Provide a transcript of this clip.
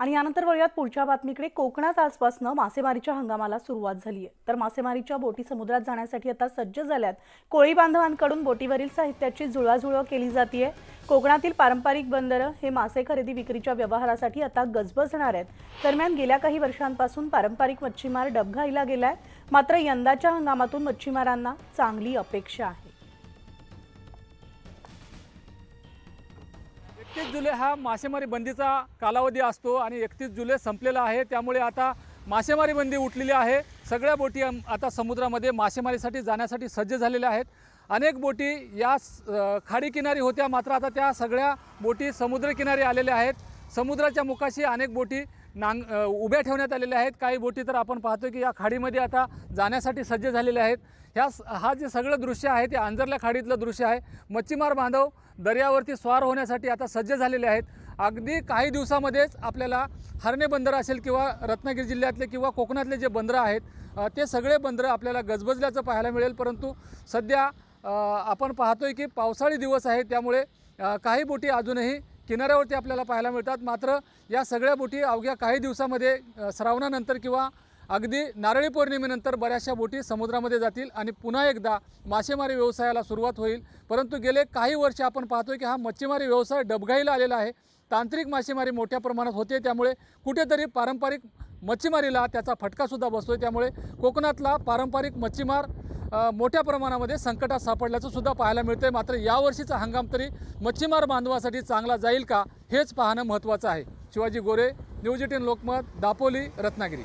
आणि यानंतर वळूयात पुढच्या बातमीकडे. कोकणात आजपासनं मासेमारीच्या हंगामाला सुरुवात झाली आहे तर मासेमारीच्या बोटी समुद्रात जाण्यासाठी आता सज्ज झाल्यात. कोळी बांधवांकडून बोटीवरील साहित्याची जुळवाजुळव केली जाते कोकणातील पारंपरिक बंदरं हे मासे खरेदी विक्रीच्या व्यवहारासाठी आता गजबजणार आहेत. दरम्यान गेल्या काही वर्षांपासून पारंपरिक मच्छीमार डबघाईला गेलाय. मात्र यंदाच्या हंगामातून मच्छीमारांना चांगली अपेक्षा आहे. एकतीस जुलै हा मासेमारी बंदीचा कालावधी असतो आणि एकतीस जुलै संपलेला आहे. त्यामुळे आता मासेमारी बंदी उठलेली आहे. सगळ्या बोटी आता समुद्रामध्ये मासेमारीसाठी जाण्यासाठी सज्ज झालेल्या आहेत. अनेक बोटी या स- खाडीकिनारी होत्या. मात्र आता त्या सगळ्या बोटी समुद्रकिनारी आलेल्या आहेत. समुद्राच्या मुखाशी अनेक बोटी नांग उभ्या ठेवण्यात आलेल्या आहेत. काही बोटी तर आपण पाहतो की या खाडीमध्ये आता जाण्यासाठी सज्ज झालेल्या आहेत. ह्या स- हा जे सगळं दृश्य आहे ते आंजरल्या खाडीतलं दृश्य आहे. मच्छीमार बांधव दर्यावरती स्वार होण्यासाठी आता सज्ज झालेले आहेत. अगदी काही दिवसामध्येच आपल्याला हरणे बंदर असेल किंवा रत्नागिरी जिल्ह्यातले किंवा कोकणातले जे बंदरं आहेत ते सगळे बंदरं आपल्याला गजबजल्याचं पाहायला मिळेल. परंतु सध्या आपण पाहतोय की पावसाळी दिवस आहे त्यामुळे काही बोटी अजूनही किनाऱ्यावरती आपल्याला पाहायला मिळतात. मात्र या सगळ्या बोटी अवघ्या काही दिवसामध्ये श्रावणानंतर किंवा अगदी नारळी पौर्णिमेनंतर बऱ्याचशा बोटी समुद्रामध्ये जातील आणि पुन्हा एकदा मासेमारी व्यवसायाला सुरुवात होईल. परंतु गेले काही वर्ष आपण पाहतोय की हा मच्छीमारी व्यवसाय डबघाईला आलेला आहे. तांत्रिक मासेमारी मोठ्या प्रमाणात होते त्यामुळे कुठेतरी पारंपरिक मच्छीमारीला त्याचा फटकासुद्धा बसतोय. त्यामुळे कोकणातला पारंपरिक मच्छीमार मोठ्या प्रमाणामध्ये संकटात सापडल्याचं सुद्धा पाहायला मिळतंय. मात्र यावर्षीचा हंगाम तरी मच्छीमार बांधवासाठी चांगला जाईल का हेच पाहणं महत्त्वाचं आहे. Shivaji Gore news eighteen Lokmat Dapoli Ratnagiri.